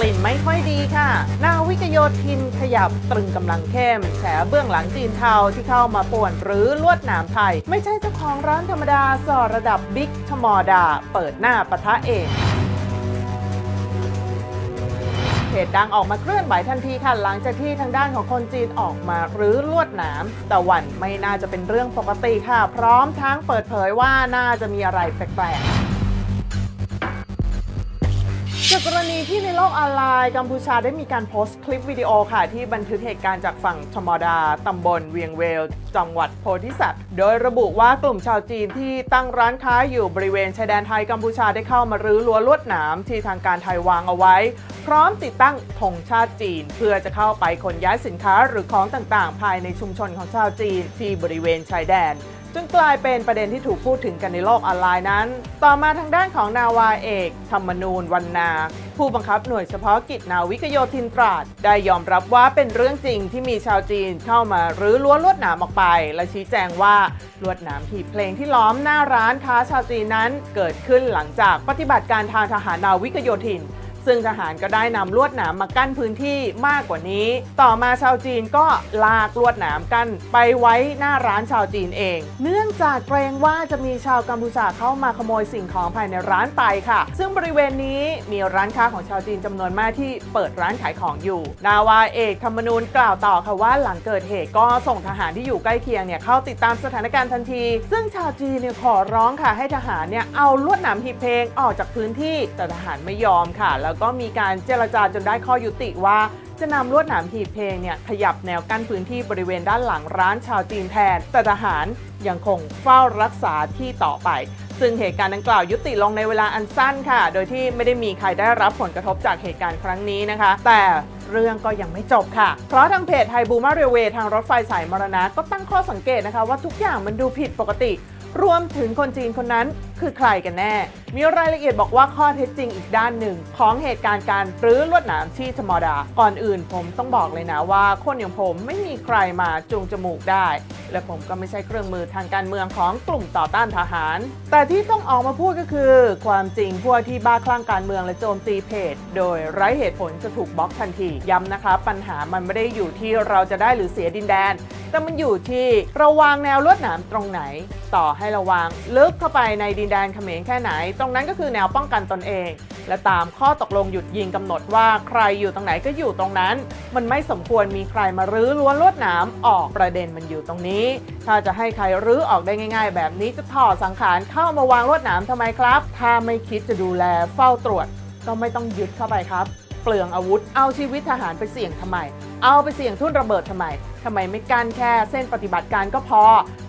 กลิ่นไม่ค่อยดีค่ะ นาวิกโยธินขยับตรึงกำลังเข้ม แฉเบื้องหลังจีนเทาที่เข้ามาป่วนหรือลวดหนามไทย ไม่ใช่เจ้าของร้านธรรมดาสอระดับบิ๊กทมอดา เปิดหน้าปะทะเองเพจดังออกมาเคลื่อนไหวทันทีค่ะหลังจากที่ทางด้านของคนจีนออกมาหรือลวดหนามแต่วันไม่น่าจะเป็นเรื่องปกติค่ะ พร้อมทั้งเปิดเผยว่าน่าจะมีอะไรแปลกๆ จากกรณีที่ในโลกออนไลน์กัมพูชาได้มีการโพสต์คลิปวิดีโอค่ะ ที่บันทึกเหตุการณ์จากฝั่งชมอดา ตำบลเวียงเวล จังหวัดโพธิสัตว์โดยระบุว่ากลุ่มชาวจีนที่ตั้งร้านค้าอยู่บริเวณชายแดนไทยกัมพูชาได้เข้ามารื้อรั้วลวดหนามที่ทางการไทยวางเอาไว้ พร้อมติดตั้งธงชาติจีน เพื่อจะเข้าไปขนย้ายสินค้าหรือของต่างๆ ภายในชุมชนของชาวจีนที่บริเวณชายแดน จึงกลายเป็นประเด็นที่ถูกพูดถึงกันในโลกออนไลน์นั้น ต่อมาทางด้านของนาวาเอก ธรรมนูญวันนา ผู้บังคับหน่วยเฉพาะกิจนาวิกโยธินตราด ได้ยอมรับว่าเป็นเรื่องจริงที่มีชาวจีนเข้ามารื้อรั้วลวดหนามออกไป และชี้แจงว่าลวดหนามหีบเพลงที่ล้อมหน้าร้านค้าชาวจีนนั้น เกิดขึ้นหลังจากปฏิบัติการทางทหารนาวิกโยธิน ซึ่งทหารก็ได้นำลวดหนามมากั้นพื้นที่มากกว่านี้ ต่อมาชาวจีนก็ลากลวดหนามกั้นไปไว้หน้าร้านชาวจีนเอง เนื่องจากเกรงว่าจะมีชาวกัมพูชาเข้ามาขโมยสิ่งของภายในร้านไปค่ะ ซึ่งบริเวณนี้มีร้านค้าของชาวจีนจำนวนมากที่เปิดร้านขายของอยู่ นาวาเอกธรรมนูญกล่าวต่อค่ะว่าหลังเกิดเหตุก็ส่งทหารที่อยู่ใกล้เคียงเนี่ยเข้าติดตามสถานการณ์ทันที ซึ่งชาวจีนเนี่ยขอร้องค่ะให้ทหารเนี่ยเอาลวดหนามหีบเพลงออกจากพื้นที่แต่ทหารไม่ยอมค่ะแล้วก็มีการเจรจาจนได้ข้อยุติว่า จะนำลวดหนามหีบเพลงเนี่ยขยับแนวกั้นพื้นที่บริเวณด้านหลังร้านชาวจีนแทน แต่ทหารยังคงเฝ้ารักษาที่ต่อไป ซึ่งเหตุการณ์ดังกล่าวยุติลงในเวลาอันสั้นค่ะ โดยที่ไม่ได้มีใครได้รับผลกระทบจากเหตุการณ์ครั้งนี้นะคะ แต่เรื่องก็ยังไม่จบค่ะ เพราะทางเพจไทยบูมาเรเวย์ทางรถไฟสายมรณะก็ตั้งข้อสังเกตนะคะว่าทุกอย่างมันดูผิดปกติ รวมถึงคนจีนคนนั้นคือใครกันแน่ มีรายละเอียดบอกว่าข้อเท็จจริงอีกด้านหนึ่ง ของเหตุการณ์การรื้อลวดหนามที่ธรรมดา ก่อนอื่นผมต้องบอกเลยนะว่า คนอย่างผมไม่มีใครมาจูงจมูกได้ และผมก็ไม่ใช่เครื่องมือทางการเมืองของกลุ่มต่อต้านทหาร แต่ที่ต้องออกมาพูดก็คือ ความจริงพวกที่บ้าคลั่งการเมืองและโจมตีเพจ โดยไร้เหตุผลจะถูกบล็อกทันที ย้ำนะคะ ปัญหามันไม่ได้อยู่ที่เราจะได้หรือเสียดินแดนแต่มันอยู่ที่ราวางแนวลวดหนามตรงไหน ต่อให้ราวางลึกเข้าไปในดินแดนเขมรแค่ไหน ตรงนั้นก็คือแนวป้องกันตนเอง และตามข้อตกลงหยุดยิงกำหนดว่าใครอยู่ตรงไหนก็อยู่ตรงนั้น มันไม่สมควรมีใครมารื้อล้วนลวดหนามออกประเด็นมันอยู่ตรงนี้ ถ้าจะให้ใครรื้อออกได้ง่าย ๆ แบบนี้จะถอดสังขารเข้ามาวางลวดหนามทำไมครับ ถ้าไม่คิดจะดูแลเฝ้าตรวจ ก็ไม่ต้องยึดเข้าไปครับ เปลืองอาวุธเอาชีวิตทหารไปเสี่ยงทำไม เอาไปเสี่ยงทุ่นระเบิดทำไมทำไมไม่กั้นแค่เส้นปฏิบัติการก็พอ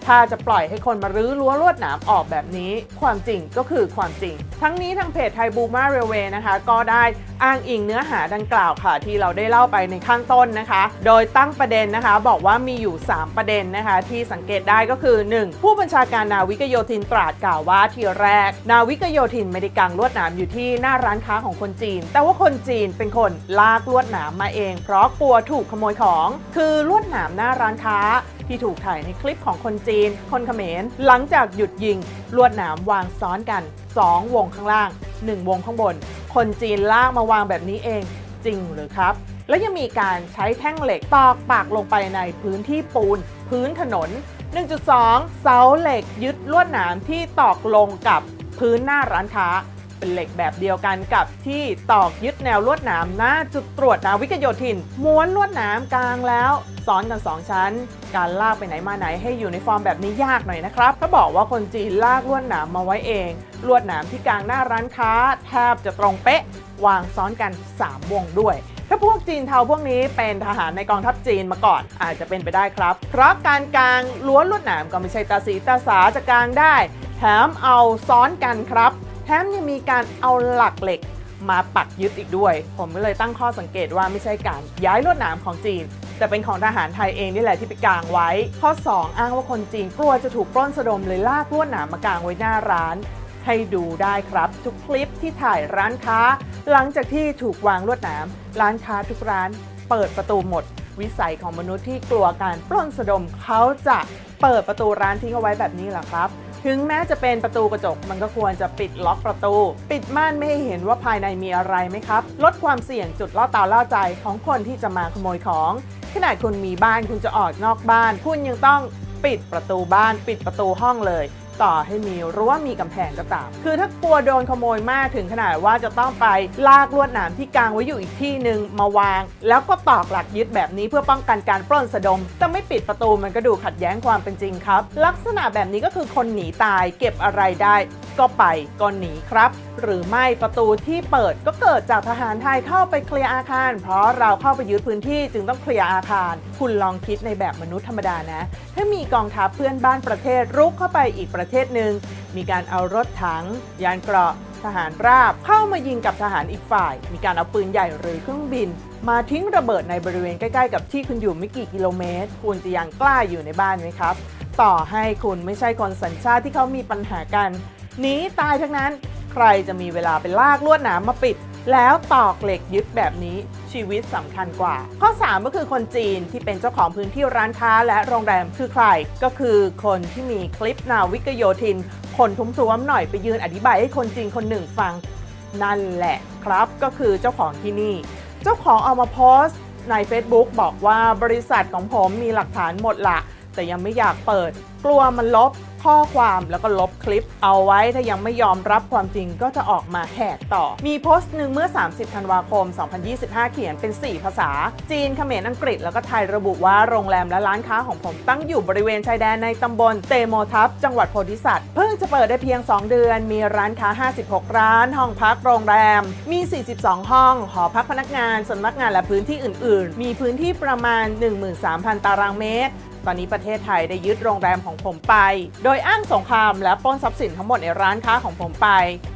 ถ้าจะปล่อยให้คนมารื้อรั้วลวดหนามออกแบบนี้ ความจริงก็คือความจริง ทั้งนี้ทางเพจไทยบูมาเรลเวย์นะคะ ก็ได้อ้างอิงเนื้อหาดังกล่าวค่ะ ที่เราได้เล่าไปในข้างต้นนะคะ โดยตั้งประเด็นนะคะ บอกว่ามีอยู่ 3 ประเด็นนะคะ ที่สังเกตได้ก็คือ 1. ผู้บัญชาการนาวิกโยธินตราดกล่าวว่าทีแรก นาวิกโยธินไม่ได้กางลวดหนามอยู่ที่หน้าร้านค้าของคนจีน แต่ว่าคนจีนเป็นคนลากลวดหนามมาเอง เพราะกลัวถูกูกขโมยของ คือลวดหนามหน้าร้านค้า ที่ถูกถ่ายในคลิปของคนจีน คนเขมร หลังจากหยุดยิง ลวดหนามวางซ้อนกัน 2 วงข้างล่าง 1 วงข้างบน คนจีนลากมาวางแบบนี้เองจริงหรือครับ แล้วยังมีการใช้แท่งเหล็กตอกปากลงไปในพื้นที่ปูน พื้นถนน 1.2 เสาเหล็กยึดลวดหนามที่ตอกลงกับพื้นหน้าร้านค้า เป็นเหล็กแบบเดียวกันกับที่ตอกยึดแนวลวดหนามหน้าจุดตรวจนาวิกโยธิน ม้วนลวดหนามกลางแล้วซ้อนกัน 2 ชั้น การลากไปไหนมาไหนให้อยู่ในฟอร์มแบบนี้ยากหน่อยนะครับถ้าบอกว่าคนจีนลากลวดหนามมาไว้เอง ลวดหนามที่กลางหน้าร้านค้า แทบจะตรงเป๊ะ วางซ้อนกัน 3 วงด้วยถ้าพวกจีนเทาพวกนี้เป็นทหารในกองทัพจีนมาก่อนอาจจะเป็นไปได้ครับ เพราะการกางล้วนลวดหนามก็ไม่ใช่ตาสีตาสาจะกางได้ แถมเอาซ้อนกันครับ ถมยังมีการเอาหลักเหล็กมาปักยึดอีกด้วย ผมก็เลยตั้งข้อสังเกตว่าไม่ใช่การย้ายลวดหนามของจีน แต่เป็นของทหารไทยเองนี่แหละที่ไปกางไว้ ข้อ 2 อ้างว่าคนจีนกลัวจะถูกปล้นสะดมเลยลากลวดหนามมากางไว้หน้าร้าน ให้ดูได้ครับ ทุกคลิปที่ถ่ายร้านค้า หลังจากที่ถูกวางลวดหนามร้านค้าทุกร้าน เปิดประตูหมด วิสัยของมนุษย์ที่กลัวการปล้นสะดมเขาจะเปิดประตูร้านทิ้งเอาไว้แบบนี้เหรอครับ ถึงแม้จะเป็นประตูกระจก มันก็ควรจะปิดล็อกประตู ปิดม่านไม่ให้เห็นว่าภายในมีอะไรไหมครับ ลดความเสี่ยงจุดล่อตาล่อใจของคนที่จะมาขโมยของ ขนาดคุณมีบ้านคุณจะออกนอกบ้าน คุณยังต้องปิดประตูบ้าน ปิดประตูห้องเลย ต่อให้มีรั้วมีกำแพงก็ตาม คือถ้ากลัวโดนขโมยมากถึงขนาดว่าจะต้องไปลากลวดหนามที่กางไว้อยู่อีกที่หนึ่งมาวาง แล้วก็ตอกหลักยึดแบบนี้เพื่อป้องกันการปล้นสะดม แต่ไม่ปิดประตูมันก็ดูขัดแย้งความเป็นจริงครับ ลักษณะแบบนี้ก็คือคนหนีตายเก็บอะไรได้ก็ไปก็หนีครับ หรือไม่ประตูที่เปิดก็เกิดจากทหารไทยเข้าไปเคลียร์อาคาร เพราะเราเข้าไปยึดพื้นที่จึงต้องเคลียร์อาคาร คุณลองคิดในแบบมนุษย์ธรรมดานะ ถ้ามีกองทัพเพื่อนบ้านประเทศรุกเข้าไปอีกประเทศหนึ่งมีการเอารถถัง ยานเกราะทหารราบเข้ามายิงกับทหารอีกฝ่าย มีการเอาปืนใหญ่หรือเครื่องบิน มาทิ้งระเบิดในบริเวณใกล้ๆกับที่คุณอยู่ไม่กี่กิโลเมตร คุณจะยังกล้าอยู่ในบ้านไหมครับ ต่อให้คุณไม่ใช่คนสัญชาติที่เขามีปัญหากันหนีตายทั้งนั้น ใครจะมีเวลาไปลากลวดหนามมาปิด แล้วตอกเหล็กยึดแบบนี้ชีวิตสำคัญกว่า ข้อ 3 ก็คือคนจีนที่เป็นเจ้าของพื้นที่ร้านค้าและโรงแรมคือใคร ก็คือคนที่มีคลิปนาวิกโยธิน คนทุ้มท้วมหน่อยไปยืนอธิบายให้คนจีนคนหนึ่งฟัง นั่นแหละครับก็คือเจ้าของที่นี่ เจ้าของเอามาโพสต์ใน Facebook บอกว่าบริษัทของผมมีหลักฐานหมดละ แต่ยังไม่อยากเปิด กลัวมันลบข้อความแล้วก็ลบคลิป เอาไว้ถ้ายังไม่ยอมรับความจริงก็จะออกมาแหกต่อ มีโพสต์หนึ่งเมื่อ 30 ธันวาคม 2025 เขียนเป็น 4 ภาษา จีนเขมรอังกฤษ แล้วก็ไทยระบุว่าโรงแรมและร้านค้าของผมตั้งอยู่บริเวณชายแดนในตำบลเตโมทัพจังหวัดโพธิสัตว์ เพิ่งจะเปิดได้เพียง 2 เดือน มีร้านค้า 56 ร้าน ห้องพักโรงแรม มี 42 ห้อง หอพักพนักงานสำนักงานและพื้นที่อื่น ๆ มีพื้นที่ประมาณ 13,000 ตารางเมตร ตอนนี้ประเทศไทยได้ยึดโรงแรมของผมไป โดยอ้างสงครามและปล้นทรัพย์สินทั้งหมดในร้านค้าของผมไป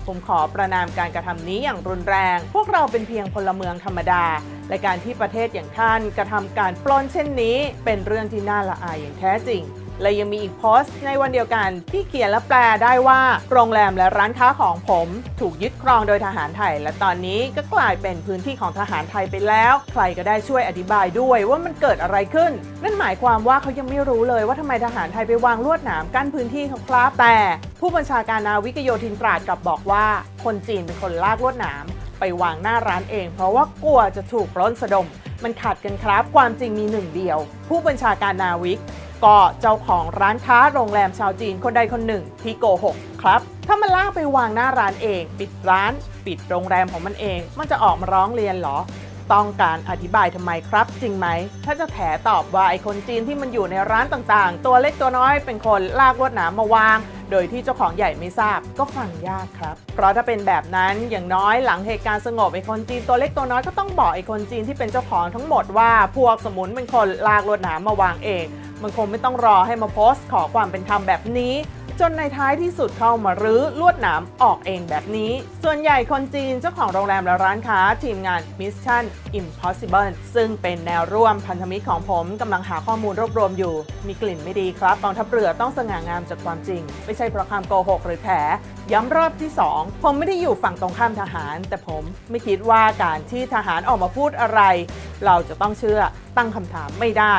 ผมขอประนามการกระทำนี้อย่างรุนแรง พวกเราเป็นเพียงพลเมืองธรรมดา และการที่ประเทศอย่างท่านกระทำการปล้นเช่นนี้ เป็นเรื่องที่น่าละอายอย่างแท้จริง และยังมีอีกโพสต์ในวันเดียวกัน ที่เขียนและแปลได้ว่า โรงแรมและร้านค้าของผม ถูกยึดครองโดยทหารไทย และตอนนี้ก็กลายเป็นพื้นที่ของทหารไทยไปแล้ว ใครก็ได้ช่วยอธิบายด้วยว่ามันเกิดอะไรขึ้น นั่นหมายความว่าเขายังไม่รู้เลยว่าทำไมทหารไทยไปวางลวดหนามกั้นพื้นที่ของครับแต่ผู้บัญชาการนาวิกโยธินตราดกลับบอกว่า คนจีนเป็นคนลากลวดหนามไปวางหน้าร้านเอง เพราะว่ากลัวจะถูกปล้นสะดม มันขัดกันครับ ความจริงมีหนึ่งเดียว ผู้บัญชาการนาวิก ก็เจ้าของร้านค้าโรงแรมชาวจีนคนใดคนหนึ่งที่โกหกครับ ถ้ามันลากไปวางหน้าร้านเอง ปิดร้าน ปิดโรงแรมของมันเอง มันจะออกมาร้องเรียนเหรอ ต้องการอธิบายทำไมครับ จริงไหม ถ้าจะแถตอบว่าไอ้คนจีนที่มันอยู่ในร้านต่างๆ ตัวเล็กตัวน้อยเป็นคนลากลวดหนามมาวางโดยที่เจ้าของใหญ่ไม่ทราบก็ฟังยากครับ เพราะถ้าเป็นแบบนั้นอย่างน้อยหลังเหตุการณ์สงบไอ้คนจีนตัวเล็กตัวน้อยก็ต้องบอกไอ้คนจีนที่เป็นเจ้าของทั้งหมดว่าพวกสมุนเป็นคนลากลวดหนามมาวางเอง มันคงไม่ต้องรอให้มาโพสต์ขอความเป็นธรรมแบบนี้ จนในท้ายที่สุดเข้ามารื้อลวดหนามออกเองแบบนี้ ส่วนใหญ่คนจีนเจ้าของโรงแรมและร้านค้าทีมงาน Mission Impossible ซึ่งเป็นแนวร่วมพันธมิตรของผมกำลังหาข้อมูลรวบรวมอยู่ มีกลิ่นไม่ดีครับกองทัพเรือต้องสง่างามจากความจริง ไม่ใช่เพราะคำโกหกหรือแถย้ำรอบที่ 2 ผมไม่ได้อยู่ฝั่งตรงข้ามทหาร แต่ผมไม่คิดว่าการที่ทหารออกมาพูดอะไร เราจะต้องเชื่อตั้งคำถามไม่ได้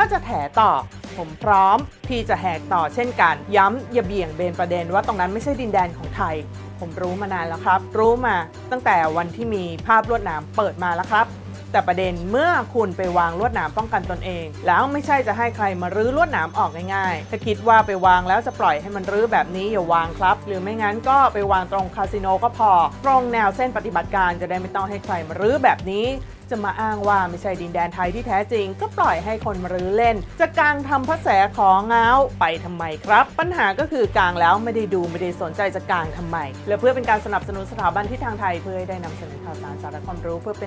ถ้าจะแถต่อผมพร้อม พี่จะแหกต่อเช่นกัน ย้ำอย่าเบี่ยงเบนประเด็นว่าตรงนั้นไม่ใช่ดินแดนของไทย ผมรู้มานานแล้วครับ รู้มาตั้งแต่วันที่มีภาพลวดหนามเปิดมาแล้วครับ แต่ประเด็นเมื่อคุณไปวางลวดหนามป้องกันตนเอง แล้วไม่ใช่จะให้ใครมารื้อลวดหนามออกง่ายๆ ถ้าคิดว่าไปวางแล้วจะปล่อยให้มันรื้อแบบนี้อย่าวางครับ หรือไม่งั้นก็ไปวางตรงคาสิโนก็พอ ตรงแนวเส้นปฏิบัติการจะได้ไม่ต้องให้ใครมารื้อแบบนี้จะมาอ้างว่าไม่ใช่ดินแดนไทยที่แท้จริง ก็ปล่อยให้คนมารื้อเล่น จะกางทำพระแสของเงาไปทำไมครับ ปัญหาก็คือกางแล้วไม่ได้ดูไม่ได้สนใจจะกางทำไม และเพื่อเป็นการสนับสนุนสถาบันที่ทางไทยเพื่อให้ได้นำเสนอข่าวสารสาระความรู้เพื่อเป็น